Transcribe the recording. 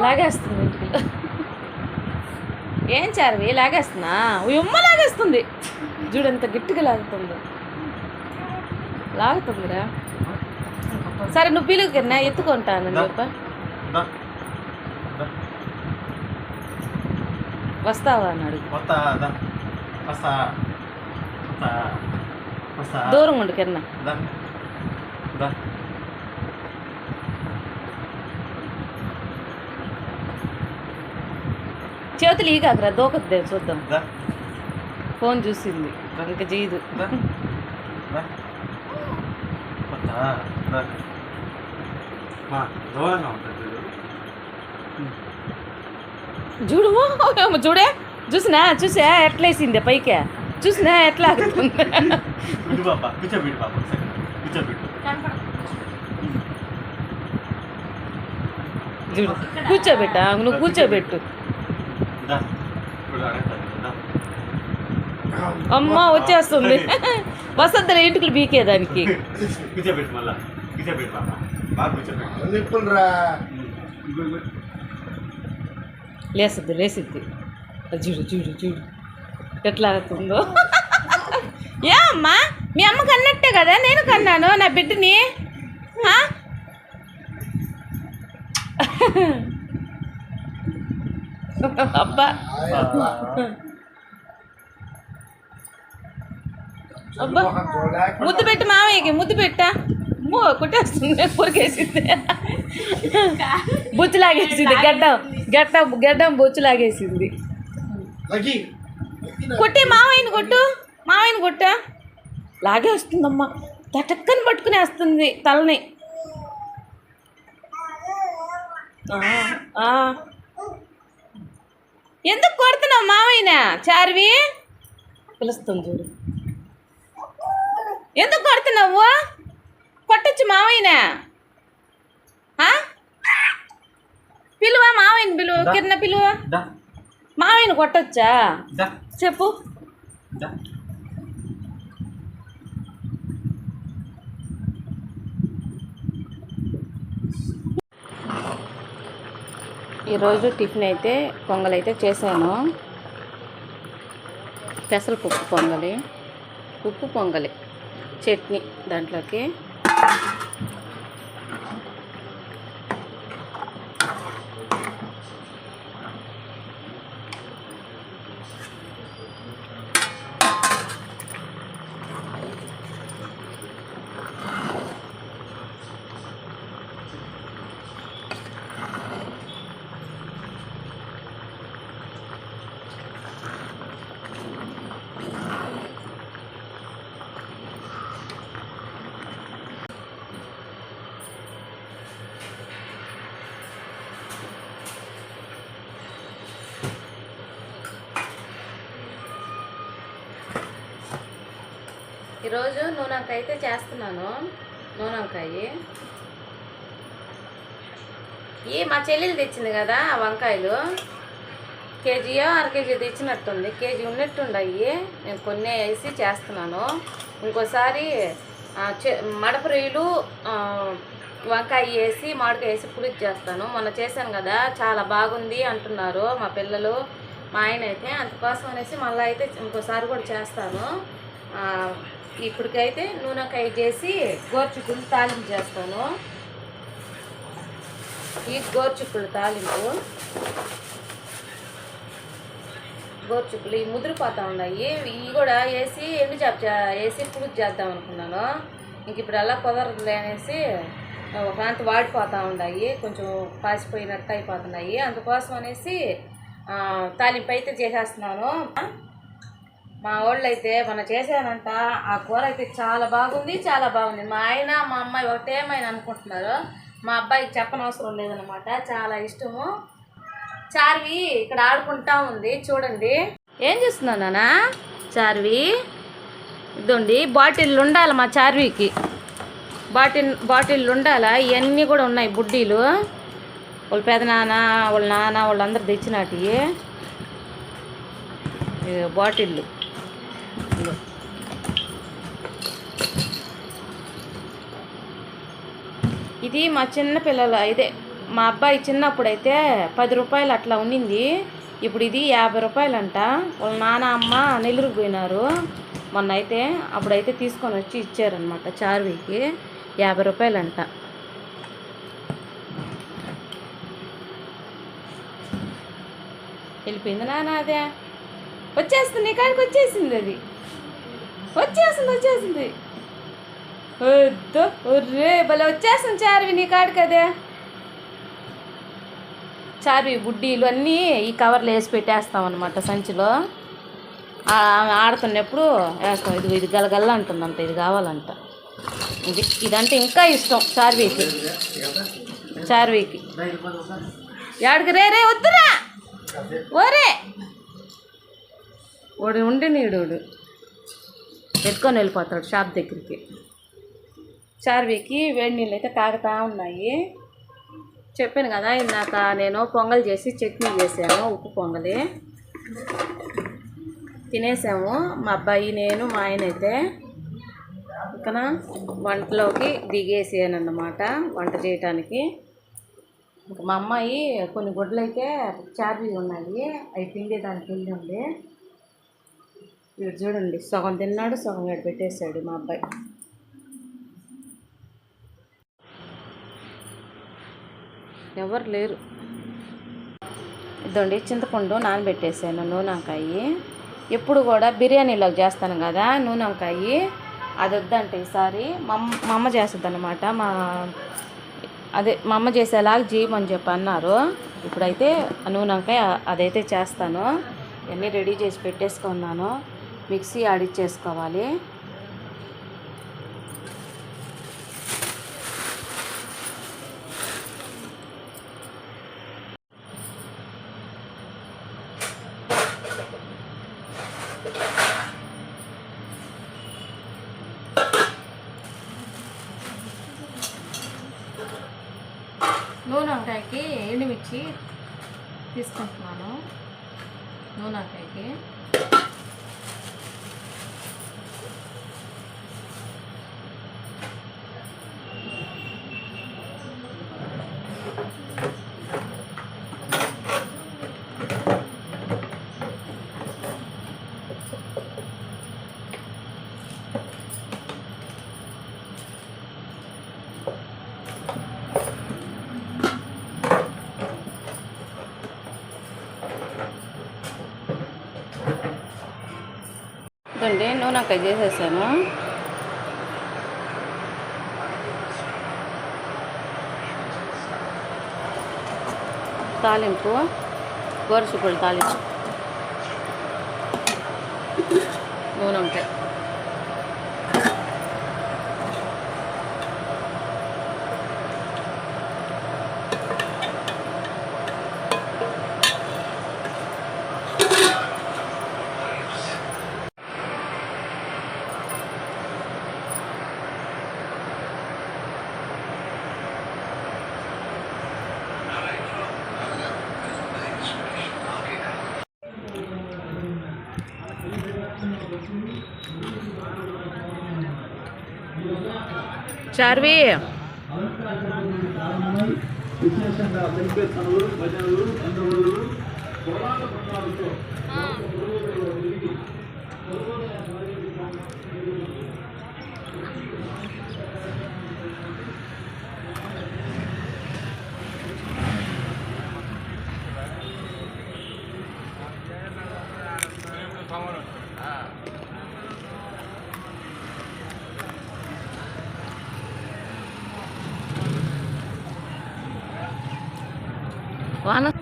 లాగేస్తుంది. ఏం చారవి? లాగేస్తున్నా ఉమ్మ లాగేస్తుంది. చూడు ఎంత గట్టిగా లాగుతుంది. లాగుతుందిరా. సరే నువ్వు పిలుగు కింద ఎత్తుకుంటాను చెప్ప. వస్తావా అని అడుగు. వస్తా దా. వస్తా. వస్తా. వస్తా. దూరం ఉండు కింద. చేతులు ఈ కాకరా దూకద్దే చూద్దాం దా. ఫోన్ చూసింది ఇంకా చేయదు దా. దా. వస్తా దా. మా దూరంగా ఉంటుంది చూడు. చూడు చూసినా చూసా ఎట్లా వేసింది పైకి చూసినా ఎట్లా కూర్చోబెట్టా నువ్వు కూర్చోబెట్టు అమ్మ వచ్చేస్తుంది. వసంత ఇంటికి ఇగో, ఇగో. లేసిద్ది లేసిద్ది. చూడు చూడు చూడు. ఎట్లా ఆగుతుందో ఏ అమ్మా మీ అమ్మ కన్నట్టే కదా? నేను కన్నాను నా బిడ్డని? ఆ? అబ్బా అబ్బా ముద్దు పెట్టి మామయ్యకి ముద్దు పెట్టా అమ్మో కుట్టేస్తుంది కొరికేసింది బుచ్చులాగేసింది గడ్డం గడ్డం గడ్డం బొచ్చులాగేసింది లగి కొట్టి మామయ్యని కొట్టు మామయ్యని కొట్టా లాగేస్తుందమ్మా తటక్కని పట్టుకునేస్తుంది తలని. ఎందుకు కొడుతున్నావు మామయ్యన చార్వి? పిలుస్తుంది చూడు. ఎందుకు కొడుతున్నావు? కొట్టచ్చు మామయ్యన ఆ? పిలువా మామయ్యని పిలువ? కింద పిలువ. మామయ్యని కొట్టొచ్చా. చెప్పు. ఈరోజు టిఫిన్ అయితే పొంగల్ అయితే చేశాను పెసరపప్పు పొంగలి ఉప్పు పొంగలి చట్నీ దాంట్లోకి. ఈరోజు నూనెంకాయ అయితే చేస్తున్నాను నూనెకాయ. ఈ మా చెల్లెలు తెచ్చింది కదా వంకాయలు. కేజీయో అర కేజీ తెచ్చినట్టుంది. కేజీ ఉన్నట్టుండయి. నేను కొన్ని వేసి చేస్తున్నాను. ఇంకోసారి ఆ, వంకాయ వేసి మామిడికాయ వేసి పులుసు చేస్తాను. మొన్న చేశాను కదా చాలా బాగుంది అంటున్నారు మా పిల్లలు. మా ఆయన అయితే అందుకోసం అనేసి మళ్ళీ అయితే ఇంకోసారి కూడా చేస్తాను. ఇప్పటికైతే నూనెకాయ చేసి గోర్చుకులు తాలింపు చేస్తాను. ఈ గోర్చుకులు తాలింపు. గోర్చుకులు ఈ ముదిరిపోతూ ఉన్నాయి. ఇవి కూడా వేసి ఎండు చేప చే- వేసి పులుపు చేద్దాం అనుకున్నాను. ఇంక ఇప్పుడు అలా కుదరదులే అనేసి ఒక వాడిపోతూ ఉన్నాయి. కొంచెం పాసిపోయినట్టు అయిపోతున్నాయి. అందుకోసం అనేసి తాలింపు అయితే చేసేస్తున్నాను. మా వాళ్ళు అయితే మన చేశానంట ఆ కూర అయితే చాలా బాగుంది చాలా బాగుంది. మా ఆయన మా అమ్మాయి ఒకటేమైనా అనుకుంటున్నారు మా అబ్బాయికి చెప్పనవసరం లేదనమాట చాలా ఇష్టము. చార్వి ఇక్కడ ఆడుకుంటా ఉంది చూడండి. ఏం చేస్తున్నావు నానా? చార్వి ఇదండి బాటిల్ ఉండాలి మా చార్వికి. బాటిల్ బాటిల్ ఉండాలా? ఇవన్నీ కూడా ఉన్నాయి బుడ్డీలు. వాళ్ళ పెదనాన్న వాళ్ళ నాన్న వాళ్ళందరూ తెచ్చినాటి. బాటిళ్ళు ఇది మా చిన్న పిల్లల ఇదే మా అబ్బాయి చిన్నప్పుడైతే పది రూపాయలు అట్లా ఉన్నింది. ఇప్పుడు ఇది యాభై రూపాయలు అంట వాళ్ళ నాన్న అమ్మ నెల్లూరు పోయినారు. మొన్న అయితే అప్పుడైతే తీసుకొని వచ్చి ఇచ్చారనమాట చార్వీకి. యాభై రూపాయలు అంట వెళ్ళిపోయింది నాన్న అదే. వచ్చేస్తుంది నీ కాడికి వచ్చేసింది అది. వచ్చేసింది వచ్చేసింది. వద్దు. ఒర్రే భలే వచ్చేస్తుంది చార్వి నీ కాడికి అదే చార్వి బుడ్డీలు అన్నీ ఈ కవర్లో వేసి పెట్టేస్తాం అనమాట సంచిలో. ఆమె ఆడుతున్నప్పుడు వేస్తాం. ఇది ఇది గలగల్ల అంటుందంట ఇది కావాలంట. ఇది ఇదంటే ఇంకా ఇష్టం చార్వీకి. చార్వీకి. యాడికి? రే రే వద్దురా. ఓరే. వాడు ఉండి నీడు ఎత్తుకొని వెళ్ళిపోతాడు షాప్ దగ్గరికి. చార్వీకి వేడి నీళ్ళు అయితే తాగుతూ ఉన్నాయి. చెప్పాను కదా ఇందాక నేను పొంగల్ చేసి చట్నీ చేశాను ఉప్పు పొంగలి. తినేసాము. మా అబ్బాయి నేను మా ఆయన అయితే ఇక్కడ వంటలోకి దిగేసాను అన్నమాట వంట చేయటానికి. మా అమ్మాయి కొన్ని గుడ్లు అయితే చార్జీ ఉన్నాయి అవి పిండేదానికి వెళ్ళి ఉంది చూడండి సగం తిన్నాడు సగం పెట్టేశాడు మా అబ్బాయి. ఎవరు లేరు. ఇదండి చింతపండు నానబెట్టేసాను నూనె వంకాయి ఎప్పుడు కూడా బిర్యానీలోకి చేస్తాను కదా నూనె వంకాయి అది వద్దంటే ఈసారి మా అమ్మ మా అమ్మ చేస్తుంది అనమాట మా అదే మా అమ్మ చేసేలాగా చేయమని చెప్పి అన్నారు. ఇప్పుడైతే నూనె వంకాయ అదైతే చేస్తాను. ఇవన్నీ రెడీ చేసి పెట్టేసుకున్నాను. మిక్సీ ఆడిచ్చేసుకోవాలి నూనె వంకాయకి ఎండుమిర్చి తీసుకుంటున్నాను. నూనె ఇదండి నూనె వంకాయ చేసేసాను. తాలింపు గోరుచుక్కుడు తాలింపు. నూనె ఉంటాయి చార్వి విశేషంగా Well, I'm